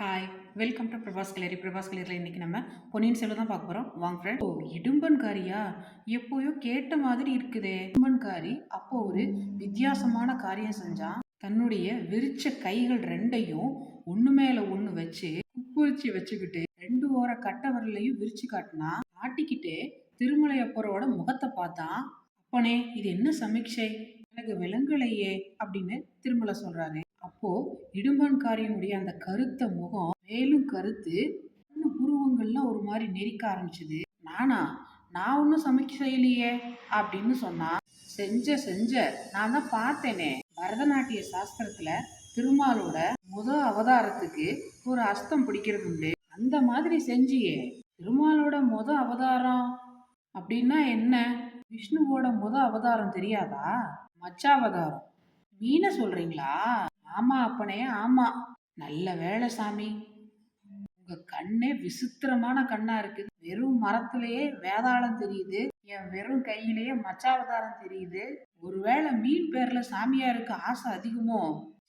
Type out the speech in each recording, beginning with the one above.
Hi welcome to Prabhas கலரி பிரபாஸ் கலரியில் இன்றைக்கி நம்ம பொன்னியின் செல்வம் தான் பார்க்க போகிறோம் வாங்க ஃப்ரெண்ட் ஓ இடும்பன்காரியா? எப்போயோ கேட்ட மாதிரி இருக்குதே. இடும்பன்காரி அப்போ ஒரு வித்தியாசமான காரியம் செஞ்சான். தன்னுடைய விரிச்ச கைகள் ரெண்டையும் ஒன்று மேலே ஒன்று வச்சு குப்புரிச்சு வச்சுக்கிட்டு ரெண்டு ஓர கட்ட விரலையும் விரிச்சு காட்டினா ஆட்டிக்கிட்டே திருமலையப்பரோட முகத்தை பார்த்தான். அப்பனே இது என்ன சமீட்சை? எனக்கு விலங்குலையே அப்படின்னு திருமலை சொல்கிறாரு அப்போ இடும்பன்காரியனுடைய அந்த கருத்த முகம் மேலும் கருத்து புருவங்கள்லாம் ஒரு மாதிரி நெரிக்க ஆரம்பிச்சது. நானா? நான் ஒன்றும் சமைக்க செய்யலையே அப்படின்னு சொன்னா செஞ்ச செஞ்ச. நான் தான் பார்த்தேனே. பரதநாட்டிய சாஸ்திரத்துல திருமாலோட முத அவதாரத்துக்கு ஒரு அஸ்தம் பிடிக்கிறது உண்டு. அந்த மாதிரி செஞ்சியே. திருமாலோட முத அவதாரம் அப்படின்னா என்ன? விஷ்ணுவோட முத அவதாரம் தெரியாதா? மச்சாவதாரம். மீனை சொல்றீங்களா? ஆமா அப்பனே ஆமா. நல்ல வேலை சாமி. உங்க கண்ணே விசித்திரமான கண்ணா இருக்குது வெறும் மரத்திலேயே வேதாளம் தெரியுது. என் வெறும் கையிலேயே மச்சாவதாரம் தெரியுது. ஒருவேளை மீன் பேர்ல சாமியாருக்கு ஆசை அதிகமோ?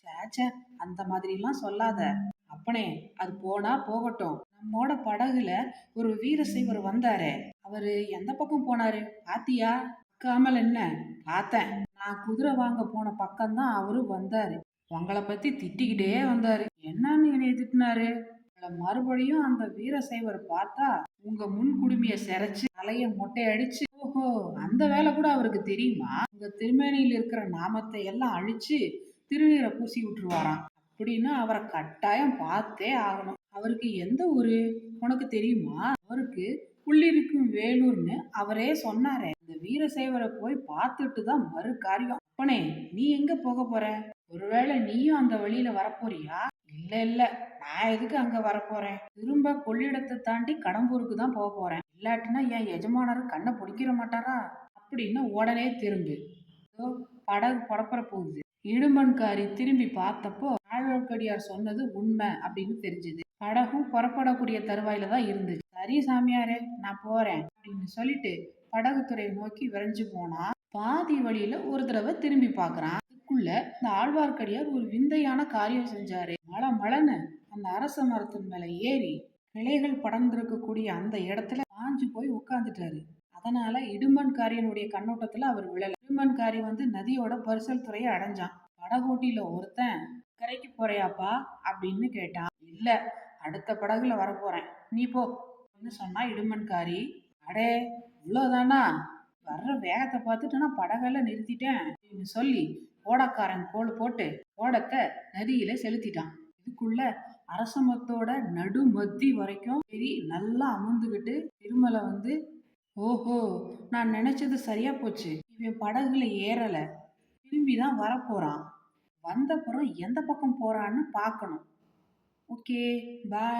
சேச்சே அந்த மாதிரிலாம் சொல்லாத. அப்பனே அது போனா போகட்டும். நம்மோட படகுல ஒரு வீரசைவர் வந்தாரு. அவரு எந்த பக்கம் போனாரு? பாத்தியா? பார்க்காமல் என்ன? பார்த்தேன். நான் குதிரை வாங்க போன பக்கம்தான் அவரு வந்தாரு. உங்களை பத்தி திட்டிக்கிட்டே வந்தாரு. என்னன்னு என்னைய திட்டினாரு? மறுபடியும் அந்த வீரசைவர் பார்த்தா உங்க முன் குடுமிய சிரைச்சு தலைய மொட்டை அடிச்சு ஓஹோ அந்த வேலை கூட அவருக்கு தெரியுமா? உங்க திருமேனியில் இருக்கிற நாமத்தை எல்லாம் அழிச்சு திருநீரை பூசி விட்டுருவாராம். அப்படின்னு அவரை கட்டாயம் பார்த்தே ஆகணும். அவருக்கு எந்த ஊரு? உனக்கு தெரியுமா? அவருக்கு உள்ளிருக்கும் வேலூர்னு அவரே சொன்னாரே. இந்த வீரசைவரை போய் பார்த்துட்டு தான் மறு காரியம் அப்பனே நீ எங்க போக போற? ஒருவேளை நீயும் அந்த வழியில வரப்போறியா? இல்ல இல்ல. நான் எதுக்கு அங்க வரப்போறேன்? திரும்ப கொள்ளிடத்தை தாண்டி கடம்பூருக்கு தான் போக போறேன். இல்லாட்டினா என் எஜமானர் கண்ணை பிடிக்கிற மாட்டாரா? அப்படின்னு உடனே திரும்பு. படகு புறப்பட போகுது. இடுமன்காரி திரும்பி பார்த்தப்போ ஆழ்வார்க்கடியார் சொன்னது உண்மை அப்படின்னு தெரிஞ்சது. படகும் புறப்படக்கூடிய தருவாயில தான் இருந்துச்சு. சரி சாமியாரே நான் போறேன் அப்படின்னு சொல்லிட்டு படகுத்துறையை நோக்கி விரைஞ்சு போனா பாதி வழியில ஒரு தடவை திரும்பி பாக்குறான் அதுக்குள்ள இந்த ஆழ்வார்க்கடியார் ஒரு விந்தையான காரியம் செஞ்சாரு. மழை மழைன்னு அந்த அரச மரத்தின் மேல ஏறி கிளைகள் படர்ந்திருக்கக்கூடிய அந்த இடத்துல பாஞ்சு போய் உட்கார்ந்துட்டாரு. அதனால இடும்பன்காரியனுடைய கண்ணோட்டத்துல அவர் விழல. இடுமன்காரி வந்து நதியோட பரிசல் துறையை அடைஞ்சான். படகோட்டியில ஒருத்தன் கரைக்கு போறியாப்பா? அப்படின்னு கேட்டான். இல்ல அடுத்த படகுல வரப்போறேன். நீ போ. சொன்னா இடுமன்காரி அடே இவ்வளோதானா வர்ற வேகத்தை பார்த்துட்டு நான் படகெல்லாம் நிறுத்திட்டேன். அப்படின்னு சொல்லி ஓடக்காரன் கோல் போட்டு ஓடத்தை நதியில செலுத்திட்டான். இதுக்குள்ள அரசமத்தோட நடு மத்தி வரைக்கும் சரி நல்லா அமர்ந்துக்கிட்டு திருமலை வந்து ஓஹோ நான் நினைச்சது சரியா போச்சு. இவன் படகுல ஏறல. திரும்பி தான் வரப்போறான் வந்தப்புறம் எந்த பக்கம் போறான்னு பார்க்கணும். Okay bye.